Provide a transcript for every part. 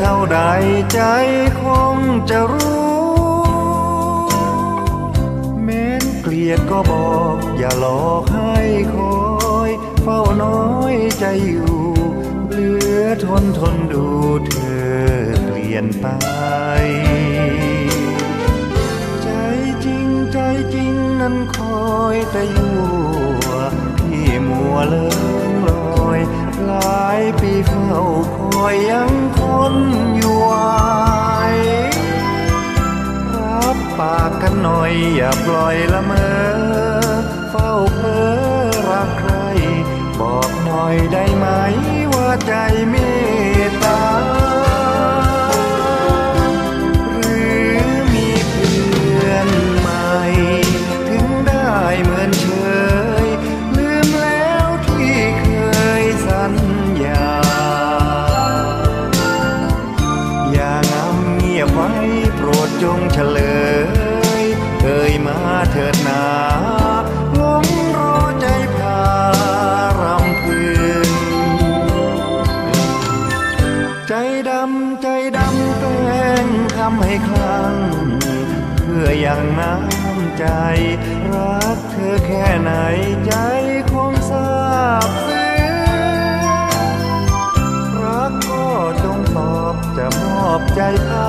ท่าใดใจคงจะรู้ แม้นเกลียดก็บอก อย่าหลอกให้คอย เฝ้าน้อยใจอยู่ เหลือทนทนดูเธอเปลี่ยนไป ใจจริงใจจริงนั้นคอยแต่อยู่ที่มัวเลิงลอย หลายปีเฝ้าคอยยังคนอยู่ไหวรับปากกันหน่อยอย่าปล่อยละเมอ เฝ้าเพ้อรักใคร บอกหน่อยได้ไหมว่าใจเมต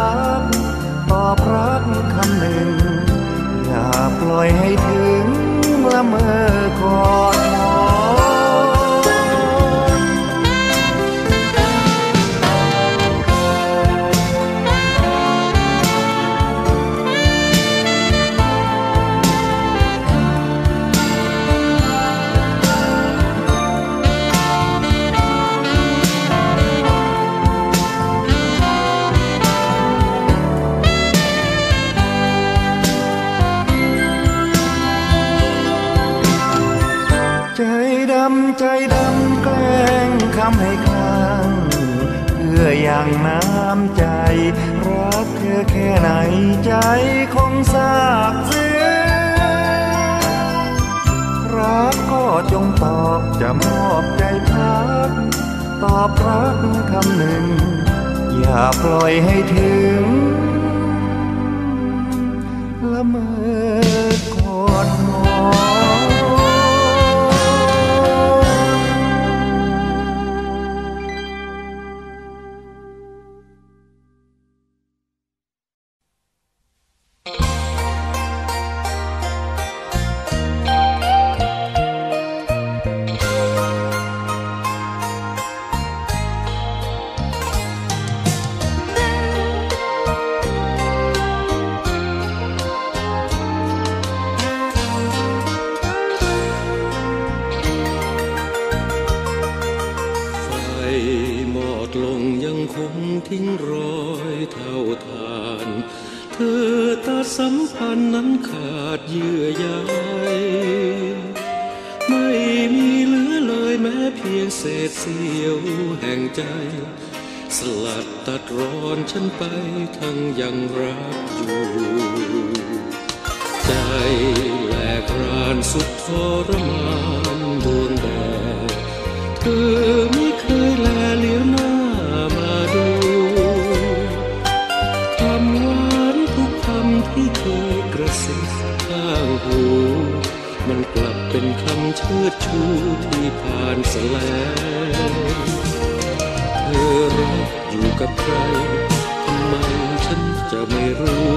ักตอบรักคำหนึ่ง อย่าปล่อยให้ถึงละเมอก่อน ทราบซึ้งรักก็จงตอบจะมอบใจพัก ตอบรักคำหนึ่ง อย่าปล่อยให้ถึง ละเมอก่อนนอน นนั้นขาดเยื่อใยไม่มีเหลือเลยแม้เพียงเศษเสี้ยวแห่งใจ สลัดตัดรอนฉันไปทั้งยังรักอยู่ ใจแหลกรานสุดทรมานดวงแดดเธอไม่ เชิดชูที่ผ่านสลงเธอรักอยู่กับใครทำไมฉันจะไม่รู้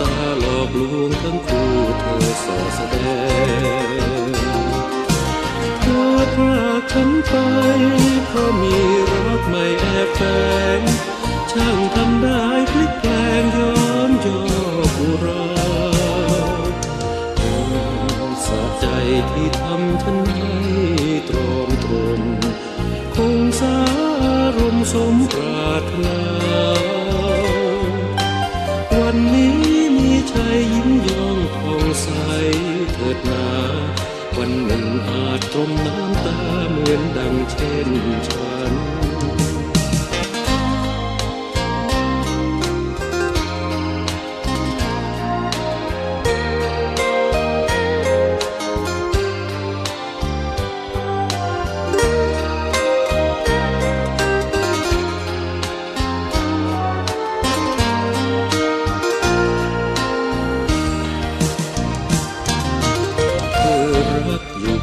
ตาหลอกลวงทั้งคู่เธอสอแสดงเธอพรากฉันไปเพราะมีรักไม่แอบแฝงช่างทำได้พลิกแปล อนดังเช่นฉัน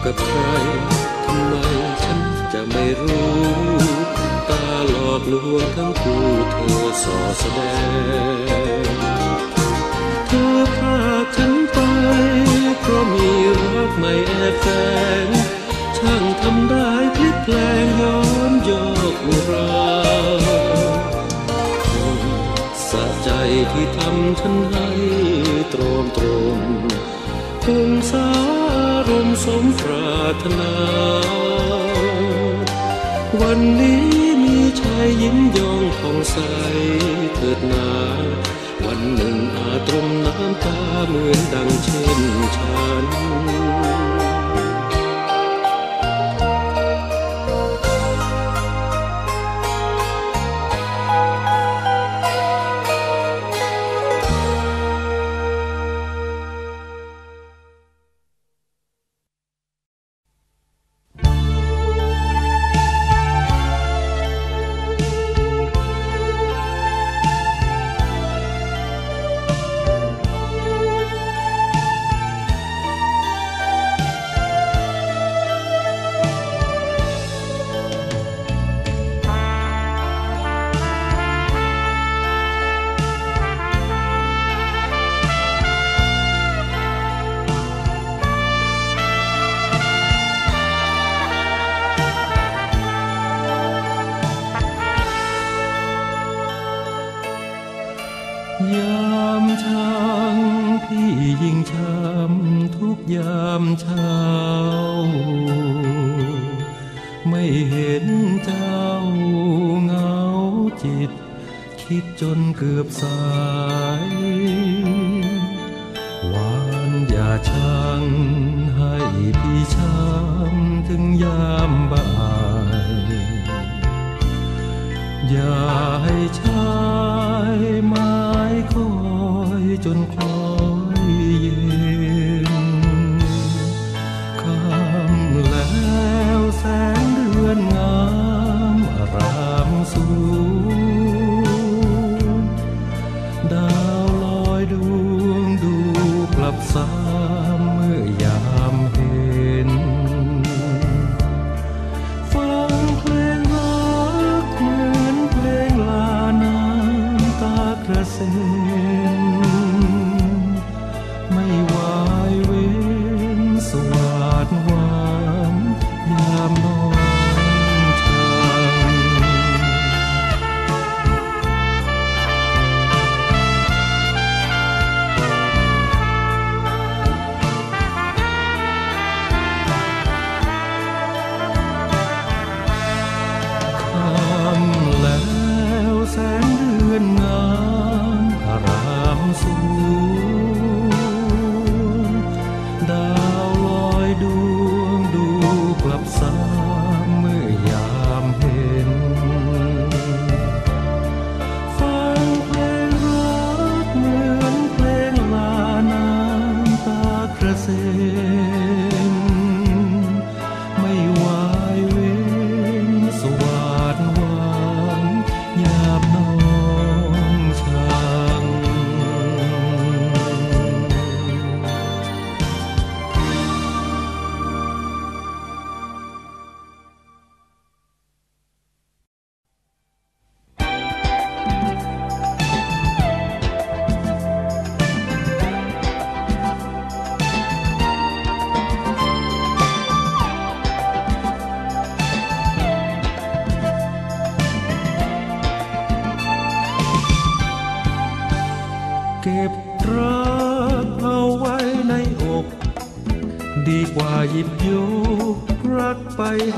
กับใครำไมฉันจะไม่รู้ ตาหลอกลวงทั้งคู่เธอสอแสดง เธอพาฉันไป เพราะมีรักไม่แอบแฝงช่างทำได้พลิกแปลงย้อนยอกราคงสะใจที่ทำฉันให้ตรมตรมคงสารม สมปรารถนา วันนี้มีชายยิ้มยองผ่องใสเถิดนา วันหนึ่งอาจตรมน้ำตาเหมือนดังเช่นฉัน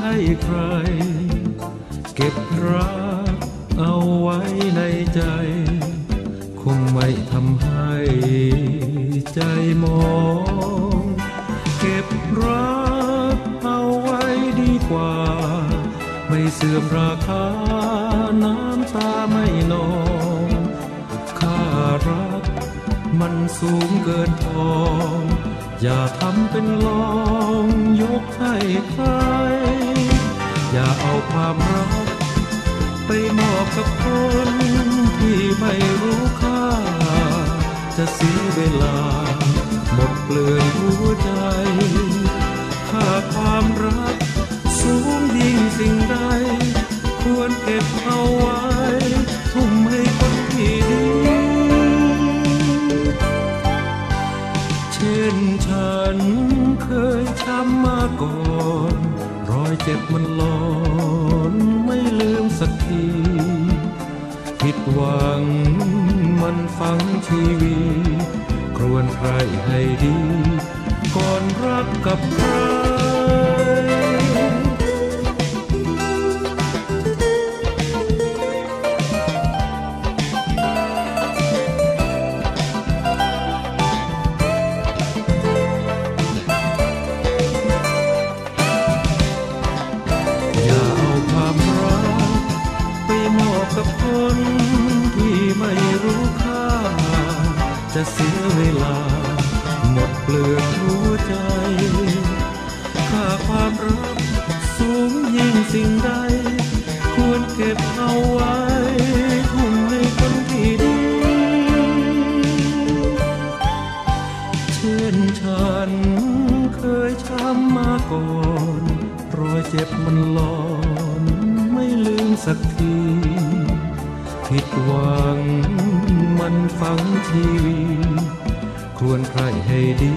ให้ใคร เก็บรักเอาไว้ในใจ คงไม่ทำให้ใจมอง เก็บรักเอาไว้ดีกว่า ไม่เสื่อมราคาน้ำตาไม่นองค่ารักมันสูงเกินพอ อย่าทำเป็นลองยกให้ใคร อย่าเอาความรัก ไปมอบกับคนที่ไม่รู้ค่า จะเสียเวลา หมดเปลือยหัวใจ ค่าความความรัก สูงยิ่งสิ่งใด ทีวี ครวนใครให้ดี ก่อนรักกับใคร เสียเวลา หมดเปลือกหัวใจ ค่าความรักสูงยิ่งสิ่งใด ควรเก็บเอาไว้ทุ่มให้คนที่ดี เช่นฉันเคยช้ำมาก่อน รอยเจ็บมันหลอนไม่ลืมสักที ผิดหวัง มันฟังทีวี ควรใครให้ดี